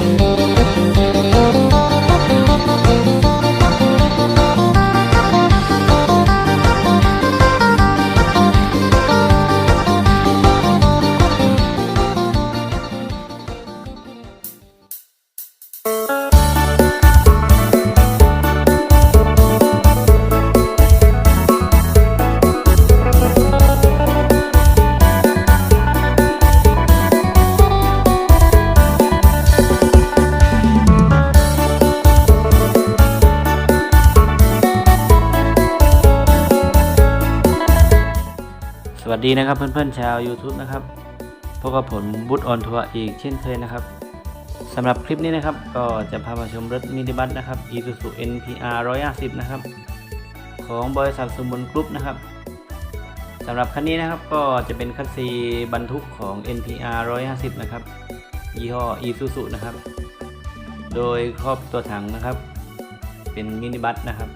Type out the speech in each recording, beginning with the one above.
Música สวัสดีนะครับเพื่อนๆชาว YouTube นะครับพบกับผมบุตออนทัวร์อีกเช่นเคยนะครับสำหรับคลิปนี้นะครับ ก็จะพามาชมรถมินิบัสนะครับ Isuzu NPR 150 นะครับ ของบริษัทสมบูรณ์กรุ๊ปนะครับสำหรับคันนี้นะครับก็จะเป็นคัสซีบรรทุกของ NPR 150 นะครับ ยี่ห้อ Isuzu นะครับ โดยครอบตัวถังนะครับ เป็นมินิบัสนะครับ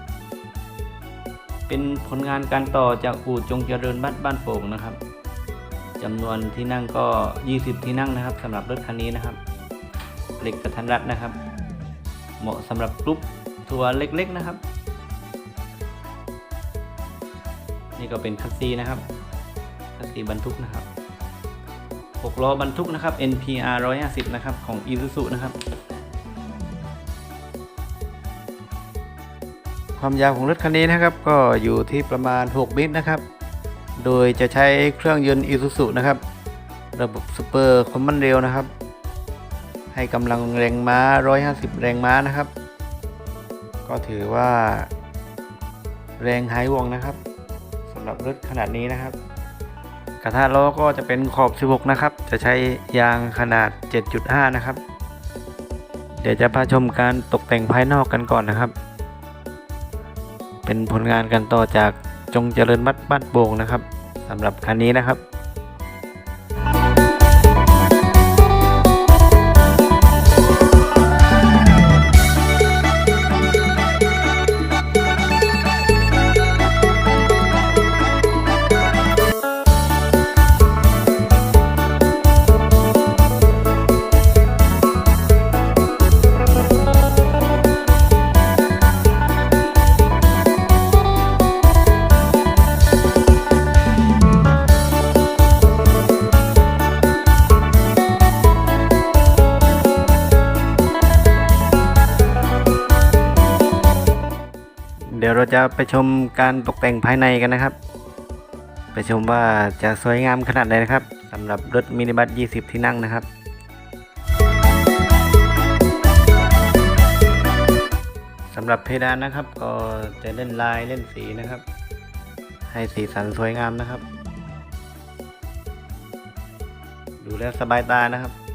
เป็นผลงานการต่อจากอู่จงเจริญบัสบ้านโป่งนะครับจำนวนที่นั่งก็ 20 ที่นั่งนะครับสำหรับรถคันนี้นะครับเหล็กกระทันรัดนะครับ เหมาะสำหรับกรุ๊ปทัวร์เล็กๆนะครับ นี่ก็เป็นคัสซีนะครับคัสซีบรรทุกนะครับ6ล้อบรรทุกนะครับ NPR 150 นะครับ ของ Isuzu นะครับ ความยาวของรถคันนี้นะครับ ก็อยู่ที่ประมาณ6เมตรนะครับ โดยจะใช้เครื่องยนต์ Isuzu นะครับ ระบบซูเปอร์คอมมอนเรลนะครับ ให้กำลังแรงม้า 150 แรงม้านะครับ ก็ถือว่า แรงหายวงนะครับสำหรับรถขนาดนี้นะครับ กระทะล้อก็จะเป็นขอบ 16 นะครับ จะใช้ยางขนาด 7.5 นะครับ เดี๋ยวจะพาชมการตกแต่งภายนอกกันก่อนนะครับ เป็นผลงานกันต่อจากจงเจริญบัดบ้านโป่งนะครับสำหรับคันนี้นะครับ เดี๋ยวเราจะไปชมการตกแต่งภายในกันนะครับ ไปชมว่าจะสวยงามขนาดไหนนะครับสำหรับรถมินิบัส 20 ที่นั่งนะครับ สำหรับเพดานนะครับก็จะเล่นลายเล่นสีนะครับ ให้สีสันสวยงามนะครับ ดูแล้วสบายตานะครับ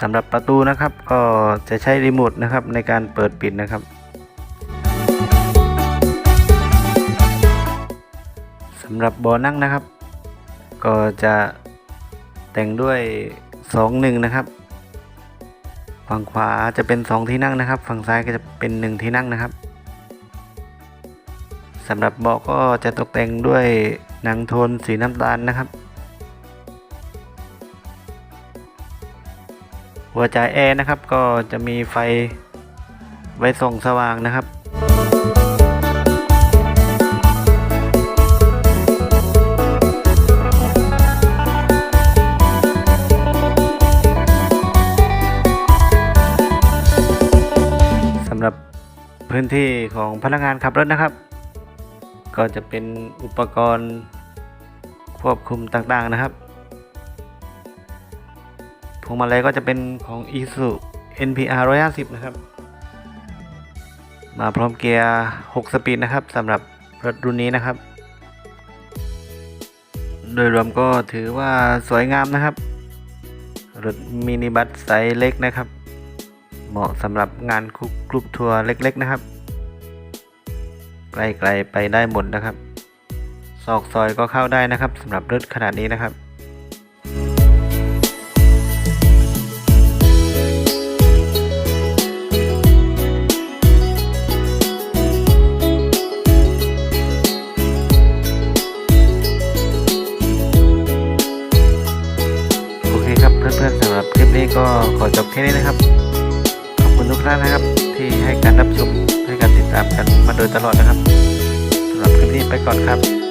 สำหรับประตูนะครับก็จะใช้รีโมทนะครับในการเปิดปิดนะครับสำหรับเบาะนั่งนะครับ ก็จะแต่งด้วย2 1นะครับฝั่งขวาจะเป็น 2 ที่นั่งนะครับ ฝั่งซ้ายก็จะเป็น 1 ที่นั่งนะครับสำหรับเบาะก็จะตกแต่งด้วยหนังโทนสีน้ำตาลนะครับ หัวจ่ายแอร์นะครับ ก็จะมีไฟไว้ส่องสว่างนะครับ สำหรับพื้นที่ของพนักงานขับรถนะครับ ก็จะเป็นอุปกรณ์ควบคุมต่างๆนะครับ วงมาลัยก็จะเป็นของ i s u NPR 150 นะครับ มาพร้อมเกียร์ 6 สปีดนะครับสำหรับรถรุ่นนี้นะครับ โดยรวมก็ถือว่าสวยงามนะครับ รถมินิบัสไซส์เล็กนะครับ เหมาะสำหรับงานกรุ๊ปทัวร์เล็กๆนะครับไกลๆไปได้หมดนะครับ ซอกซอยก็เข้าได้นะครับสำหรับรถขนาดนี้นะครับ เพื่อนๆสำหรับคลิปนี้ก็ขอจบแค่นี้นะครับ ขอบคุณทุกท่านนะครับ ที่ให้การรับชมให้การติดตามกันมาโดยตลอดนะครับสำหรับคลิปนี้ไปก่อนครับ